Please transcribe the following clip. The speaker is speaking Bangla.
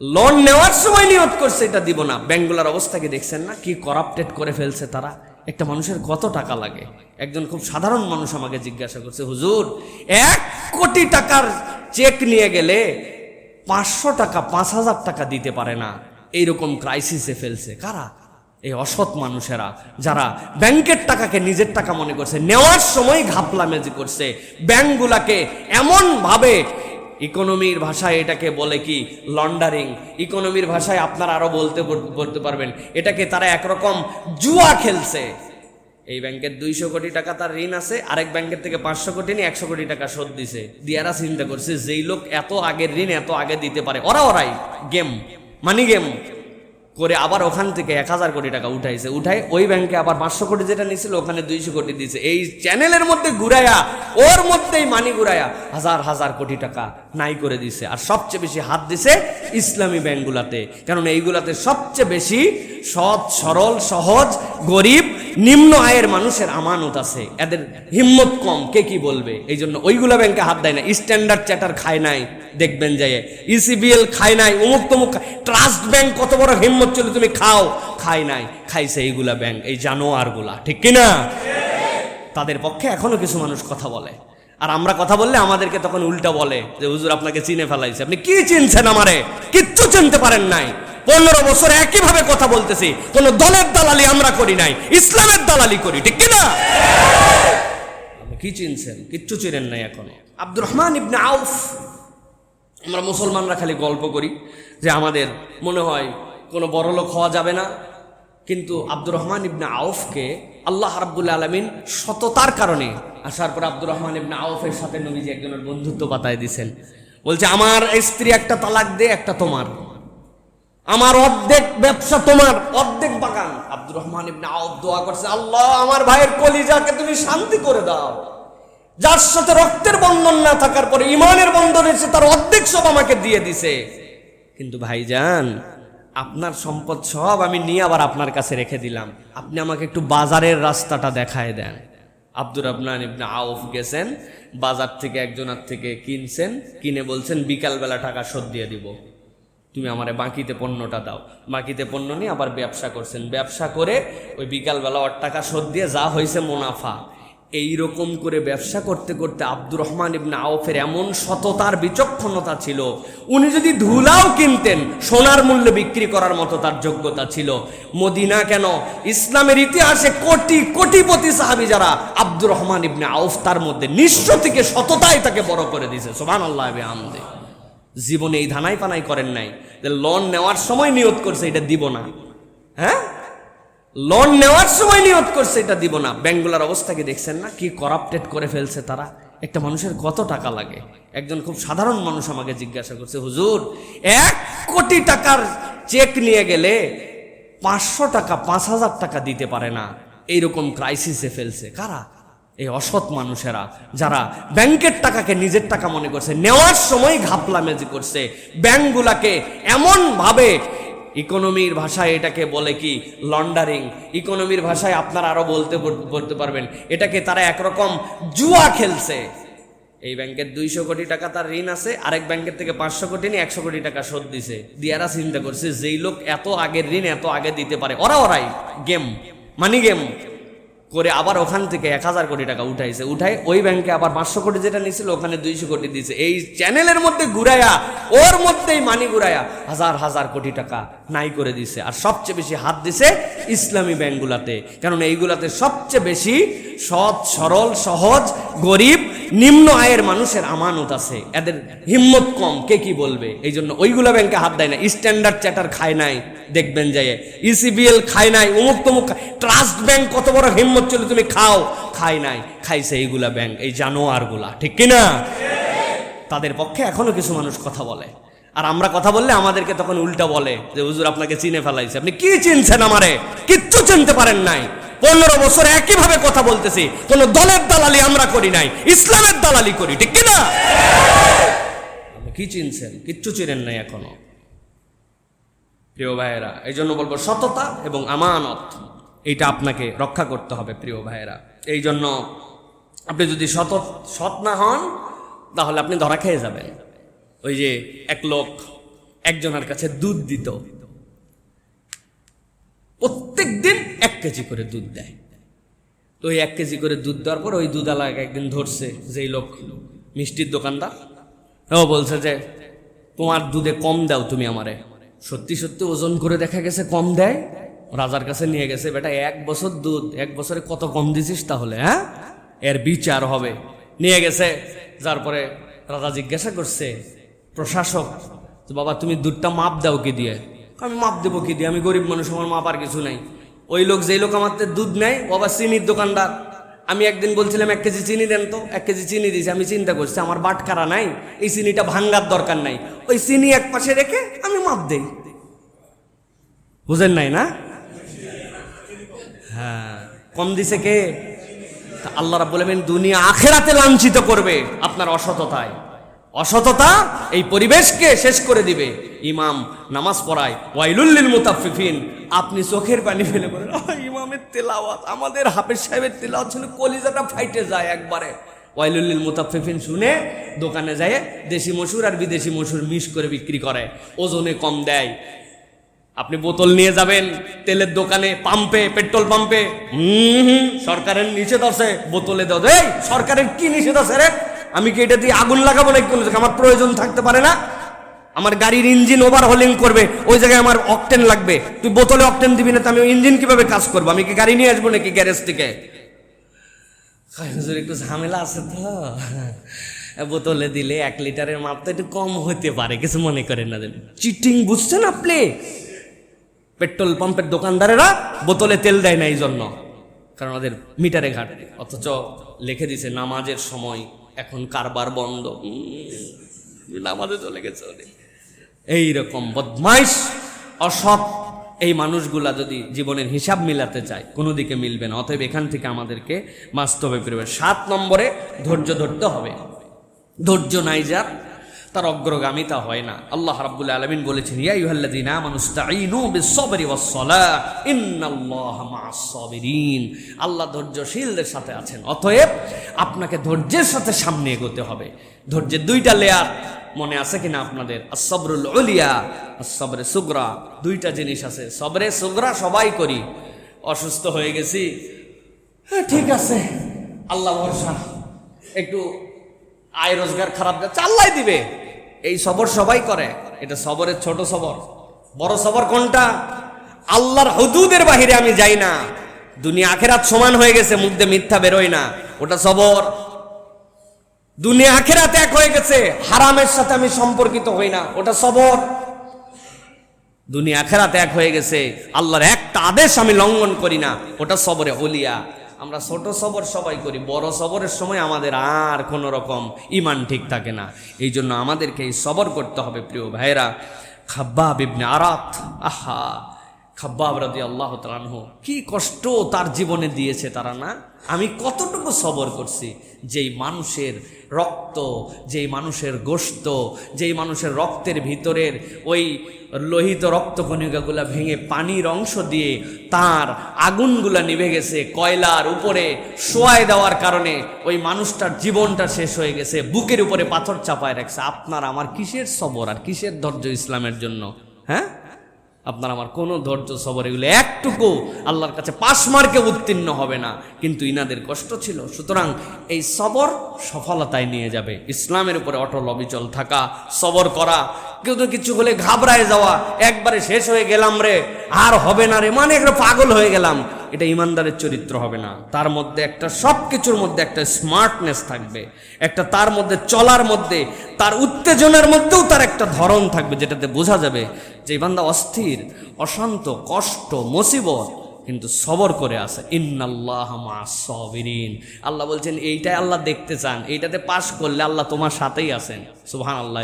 লোন নেওয়ার সময় নিয়ত করছে, এটা দিব না। ব্যাংকগুলোর অবস্থাকে দেখছেন না? কি করাপ্টেড করে ফেলছে তারা? একটা মানুষের কত টাকা লাগে? একজন খুব সাধারণ মানুষ আমাকে জিজ্ঞাসা করছে, হুজুর, এক কোটি টাকার চেক নিয়ে গেলে পাঁচশো টাকা, পাঁচ হাজার টাকা দিতে পারে না। এইরকম ক্রাইসিসে ফেলছে। কারা? এই অসৎ মানুষেরা যারা ব্যাংকের টাকাকে নিজের টাকা মনে করছে, নেওয়ার সময় ঘাপলামেজি করছে। ব্যাংকগুলাকে এমন ভাবে ইকোনমির ভাষায় এটাকে বলে কি লন্ডারিং ইকোনমির ভাষায় আপনারা আরও বলতে বলতে পারবেন। এটাকে তারা একরকম জুয়া খেলছে। এই ব্যাংকের দুইশো কোটি টাকা তার ঋণ আছে, আরেক ব্যাংকের থেকে পাঁচশো কোটি নিয়ে একশো কোটি টাকা শোধ দিছে। দিয়ারা চিন্তা করছে, যেই লোক এত আগের ঋণ এত আগে দিতে পারে, ওরা ওরাই, গেম মানি গেম করে আবার ওখান থেকে এক হাজার কোটি টাকা উঠাইছে। উঠাই ওই ব্যাংকে আবার পাঁচশো কোটি যেটা নিয়েছিল ওখানে দুইশো কোটি দিয়েছে এই চ্যানেলের মধ্যে ঘুরাইয়া ওর মধ্যেই মানি ঘুরাইয়া হাজার হাজার কোটি টাকা নাই করে দিছে। আর সবচেয়ে বেশি হাত দিছে ইসলামী ব্যাংকগুলাতে। কারণ এইগুলাতে সবচেয়ে বেশি সৎ, সরল, সহজ, গরিব, নিম্ন আয়ের মানুষের আমানত আছে। এদের হিম্মত কম, কে কি বলবে? এই জন্য ওইগুলা ব্যাংকে হাত দেয় না। স্ট্যান্ডার্ড চ্যাটার খায় নাই, দেখবেন যাই ইসিবিএল খায় নাই, অমুক তমুক ট্রাস্ট ব্যাংক কত বড় হিম্মত ছিল, তুমি খাও। খাই নাই, খাইছে এইগুলা ব্যাংক, এই জানোয়ারগুলা, ঠিক কিনা? তাদের পক্ষে এখনও কিছু মানুষ কথা বলে। আর আমরা কথা বললে আমাদেরকে তখন উল্টা বলে যে, হুজুর, আপনাকে চিনে ফেলাইছে। আপনি কি চিনছেন আমারে? কিচ্ছু চিনতে পারেন নাই। পনেরো বছর একইভাবে কথা বলতেছি। কোন দলের দালালি আমরা করি নাই। ইসলামের দালালি করি, ঠিক কিনা? কি চিনছেন? কিচ্ছু চিনেন নাই এখনও। আব্দুর রহমান ইবনে আউফ, আমরা মুসলমানরা খালি গল্প করি যে, আমাদের মনে হয় কোনো বড়লোক হওয়া যাবে না। কিন্তু আব্দুর রহমান ইবনে আউফকে আল্লাহ রাব্বুল আলমিন সততার কারণে আসার পর আব্দুর রহমান ইবনে আউফের সাথে নবীজি একজনের বন্ধুত্ব বাতায় দিছেন। বলছে, আমার স্ত্রী একটা তালাক দে, একটা তোমার। আমার অর্ধেক ব্যবসা তোমার, অর্ধেক বাগান। আব্দুর রহমান ইবনে আউফ দোয়া করছে, আল্লাহ, আমার ভাইয়ের কলিজাকে তুমি শান্তি করে দাও। যার সাথে রক্তের বন্ধন না থাকার পরে ইমানের বন্ধন এসে তার অর্ধেক সব আমাকে দিয়ে দিছে। কিন্তু ভাইজান আপনার সম্পদ সব আমি নিয়ে আবার আপনার কাছে রেখে দিলাম। আপনি আমাকে একটু বাজারের রাস্তাটা দেখায় দেন। আব্দুর রহমান ইবনে আউফ গেছেন, বাজার থেকে একজনের থেকে কিনছেন, কিনে বলছেন, বিকালবেলা টাকা শোধ দিয়ে দিব। তুমি আমারে বাকিতে পণ্যটা দাও। বাকিতে পণ্য নিয়ে আবার ব্যবসা করছেন। ব্যবসা করে ওই বিকালবেলা ওর টাকা শোধ দিয়ে যা হয়েছে মুনাফা। এই রকম করে ব্যবসা করতে করতে আব্দুর রহমান ইবনে আউফের এমন সততার বিচক্ষণতা ছিল। উনি যদি ধুলাও কিনতেন, সোনার মূল্যে বিক্রি করার মতো তার যোগ্যতা ছিল। মদিনা কেন? ইসলামের ইতিহাসে কোটি, কোটিপতি সাহাবি যারা আব্দুর রহমান ইবনে আউফ তার মধ্যে নিঃস্ব থেকে সততাই তাকে বড় করে দিয়েছে। সোমান আল্লাহ আমদে জীবনে এই ধানাই পানাই করেন নাই। লোন নেওয়ার সময় নিয়ত করছে, এটা দিব না। হ্যাঁ? লোন নেওয়ার সময় নিয়ত করছে, এটা দিব না। ব্যাংকগুলোর অবস্থা কি দেখছেন না? কি করাপ্টেড করে ফেলছে তারা? একটা মানুষের কত টাকা লাগে? একজন খুব সাধারণ মানুষ আমাকে জিজ্ঞাসা করছে, হুজুর, এক কোটি টাকার চেক নিয়ে গেলে পাঁচশো টাকা, পাঁচ হাজার টাকা দিতে পারে না। এইরকম ক্রাইসিসে ফেলছে। কারা? এই অসৎ মানুষেরা যারা ব্যাংকের টাকাকে নিজের টাকা মনে করছে, নেওয়ার সময় ঘাপলামেজি করছে। ব্যাংকগুলাকে এমন ভাবে ইকোনমির ভাষায় এটাকে বলে কি লন্ডারিং ইকোনমির ভাষায় আপনারা আরও বলতে বলতে পারবেন। এটাকে তারা একরকম জুয়া খেলছে। এই ব্যাংকের দুইশো কোটি টাকা তার ঋণ আছে, আরেক ব্যাংকের থেকে পাঁচশো কোটি নিয়ে একশো কোটি টাকা শোধ দিছে। দিয়ারা চিন্তা করছে, যেই লোক এত আগের ঋণ এত আগে দিতে পারে, ওরা ওরাই। গেম মানি গেম করে আবার ওখান থেকে এক হাজার কোটি টাকা উঠাইছে। উঠাই ওই ব্যাংকে আবার পাঁচশো কোটি যেটা নিয়েছিল ওখানে দুইশো কোটি দিয়েছে এই চ্যানেলের মধ্যে ঘুরাইয়া ওর মধ্যেই মানি ঘুরাইয়া হাজার হাজার কোটি টাকা নাই করে দিছে। আর সবচেয়ে বেশি হাত দিছে ইসলামী ব্যাংকগুলাতে কারণ এইগুলাতে সবচেয়ে বেশি সৎ, সরল, সহজ, গরিব নিম্ন আয়ের মানুষের আমানত আছে, এদের হিম্মত কম, কে কি বলবে? এই জন্য ওইগুলা ব্যাংকে হাত দেয় না, স্ট্যান্ডার্ড চ্যাটার খায় নাই, দেখবেন যাই ইসিবিএল খায় নাই উমুক তমুক ট্রাস্ট ব্যাংক কত বড় হিম্মত ছিল তুমি খাও খাই নাই, খাইছে এইগুলা ব্যাংক, এই জানোয়ারগুলা, ঠিক কিনা? তাদের পক্ষে এখনও কিছু মানুষ কথা বলে, আর আমরা কথা বললে আমাদেরকে তখন উল্টা বলে, যে হুজুর আপনাকে চিনে ফেলাইছে, আপনি কি চিনছেন আমারে? কিচ্ছু চিনতে পারেন নাই। পনেরো বছর একইভাবে কথা বলতেছি। কোন দলের দালালি আমরা করি নাই, ইসলামের দালালি করি, ঠিক কিনা কি চিনছেন? কিচ্ছু চিনেন নাই এখনও। প্রিয় ভাইয়েরা এই জন্য বলব সততা এবং আমানত, এইটা আপনাকে রক্ষা করতে হবে প্রিয় ভাইয়েরা। এই জন্য আপনি যদি সত, সৎ না হন, তাহলে আপনি ধরা খেয়ে যাবেন। ওই যে এক লোক একজনের কাছে দুধ দিত। প্রত্যেক দিন কেজি করে দুধ দেয়। তো ওই এক কেজি করে দুধ দেওয়ার পর ওই দুধালাকে একদিন ধরছে যেই লোক, মিষ্টির দোকানদার। ও বলছে যে, তোমার দুধে কম দাও তুমি আমারে। সত্যি সত্যি ওজন করে দেখা গেছে কম দেয়। রাজার কাছে নিয়ে গেছে, বেটা, এক বছর দুধ, এক বছরে কত কম দিছিস তাহলে হ্যাঁ? এর বিচার হবে। নিয়ে গেছে, যার পরে রাজা জিজ্ঞাসা করছে, প্রশাসক বাবা, তুমি দুধটা মাপ দাও কি দিয়ে? আমি মাপ দেবো কি দিয়ে? আমি গরিব মানুষ, আমার মাপ আর কিছু নাই। ওই লোক যেই লোক আমার দুধ নেয়, ও আবার চিনির দোকানদার। আমি একদিন বলছিলাম, এক কেজি চিনি দেন তো, এক কেজি চিনি দিয়েছি, আমি চিন্তা করছি, আমার বাটকারা নাই, এই চিনিটা ভাঙ্গার দরকার নাই। ওই চিনি এক পাশে রেখে আমি মাপ দেই। বুঝেন নাই না? হ্যাঁ কম দিছে কে? আল্লাহ আলামিন দুনিয়া আখেরাতে লাঞ্ছিত করবে আপনার অসততায়। অসততা এই পরিবেশকে শেষ করে দিবে। ইমাম নামাজ পড়ায় ওয়াইলুল্লিল মুতাফফিফিন। আপনি চোখের পানি ফেলে বলেন "আহ, ইমামের তেলাওয়াত আমাদের হাফেজ সাহেবের তেলাওয়াত শুনে কলিজাটা ফাইটে যায় একবারে। ওয়াইলুল্লিল মুতাফফিফিন শুনে দোকানে যায় দেশি মসুর আর বিদেশি মসুর মিশ করে বিক্রি করে ওজনে কম দেয়। আপনি বোতল নিয়ে যাবেন তেলের দোকানে পাম্পে পেট্রোল পাম্পে হুম সরকারের নিষেধ আছে বোতলে দাও। এই সরকারের কি নিষেধ আছে রে? আমি কি এটা দিয়ে আগুন লাগাবো নাকি কোনো জায়গায়? আমার প্রয়োজন থাকতে পারে না। আমার গাড়ির ইঞ্জিন ওভারহলিং করবে, ওই জায়গায় আমার অকটেন লাগবে। তুই বোতলে অকটেন দিবি না, তো আমি ইঞ্জিন কীভাবে কাজ করব? আমি কি গাড়ি নিয়ে আসব নাকি গ্যারেজ থেকে? একটু ঝামেলা আছে তো। বোতলে দিলে এক লিটারের মাপ তো একটু কম হতে পারে, কিছু মনে করেন না চিটিং বুঝছেন আপনি? পেট্রোল পাম্পের দোকানদারেরা বোতলে তেল দেয় না এই জন্য কারণ ওদের মিটারে ঘাটে অথচ লিখে দিছে, নামাজের সময় এখন কারবার বন্ধ। নামাজে চলে গেছে ওদের এইরকম বদমাইশ, অসৎ। এই মানুষগুলা যদি জীবনের হিসাব মিলাতে চায়, কোনো দিকে মিলবে না। অতএব এখান থেকে আমাদেরকে বাস্তবে ফিরবে সাত নম্বরে ধৈর্য ধরতে হবে। ধৈর্য নাই যার। তার অগ্রগামিতা হয় না। আল্লাহ রাব্বুল আলামিন বলেছেন, ইয়া আইয়ুহাল্লাযীনা আমানু ইসতাঈনু বিস-সাবরি ওয়াস-সালাহ, ইন্নাল্লাহা মা'আস সাবিরিন। আল্লাহ ধৈর্যশীলদের সাথে আছেন। অতএব আপনাকে ধৈর্যের সাথে সামনে এগোতে হবে। ধৈর্যের দুইটা লেয়ার মনে আছে কিনা আপনাদের? আসবরুল উলিয়া আসবরে সুগরা, দুইটা জিনিস আছে। সবরে সুগরা সবাই করি। অসুস্থ হয়ে গেছি। হ্যাঁ ঠিক আছে। আল্লাহ ভরসা। একটু আয় রোজগার খারাপ যাচ্ছে, আল্লাহ দিবে। এই সবর সবাই করে। এটা সবরের ছোট সবর। বড় সবর কোনটা? আল্লাহর হুদুদের বাহিরে আমি যাই না। দুনিয়া আখেরাত সমান হয়ে গেছে, মুখ মিথ্যা বেরোয় না। ওটা সবর। দুনিয়া আখেরাত এক হয়ে গেছে, হারামের সাথে আমি সম্পর্কিত হই না। ওটা সবর। দুনিয়া আখেরাত এক হয়ে গেছে, আল্লাহর একটা আদেশ আমি লঙ্ঘন করি না। ওটা সবরে হলিয়া আমরা ছোট সবর সবাই করি, বড় সবরের সময় আমাদের আর কোনো রকম ইমান ঠিক থাকে না। এই জন্য আমাদেরকে এই সবর করতে হবে, প্রিয় ভাইরা খাব্বা বিবনে আরাত, আহা। খাব্বাব রাদি আল্লাহ তালানহ কি কষ্ট তার জীবনে দিয়েছে তারা না? আমি কতটুকু সবর করছি? যেই মানুষের রক্ত, যেই মানুষের গোস্ত যেই মানুষের রক্তের ভিতরের ওই লোহিত রক্ত রক্তকণিকাগুলা ভেঙে পানির অংশ দিয়ে তার আগুনগুলা নিভে গেছে কয়লার উপরে শোয়ায় দেওয়ার কারণে ওই মানুষটার জীবনটা শেষ হয়ে গেছে, বুকের উপরে পাথর চাপায় রাখছে। আপনার আমার কিসের সবর আর কিসের ধৈর্য ইসলামের জন্য? হ্যাঁ? আপনার আমার কোনো ধৈর্য, সবর, এগুলো একটুকু আল্লাহর কাছে পাশ মার্কে উত্তীর্ণ হবে না। কিন্তু ইনাদের কষ্ট ছিল। সুতরাং এই সবর সফলতায় নিয়ে যাবে। ইসলামের উপরে অটল অবিচল থাকা, সবর করা কেউ তো কিছু হলে ঘাবড়ায় যাওয়া, একবারে শেষ হয়ে গেলাম রে, আর হবে না রে মানে একটা পাগল হয়ে গেলাম। এটা ইমানদারের চরিত্র হবে না। তার মধ্যে একটা সব কিছুর মধ্যে একটা স্মার্টনেস থাকবে, একটা তার মধ্যে চলার মধ্যে, তার উত্তেজনার মধ্যেও তার একটা ধরন থাকবে, যেটাতে বোঝা যাবে যে এই বান্দা অস্থির, অশান্ত, কষ্ট, মুসিবত, কিন্তু সবর করে আছে। ইন্নাল্লাহ সবিরিন। আল্লাহ বলছেন, এইটাই আল্লাহ দেখতে চান। এইটাতে পাশ করলে আল্লাহ তোমার সাথেই আছেন। সুবহান আল্লাহ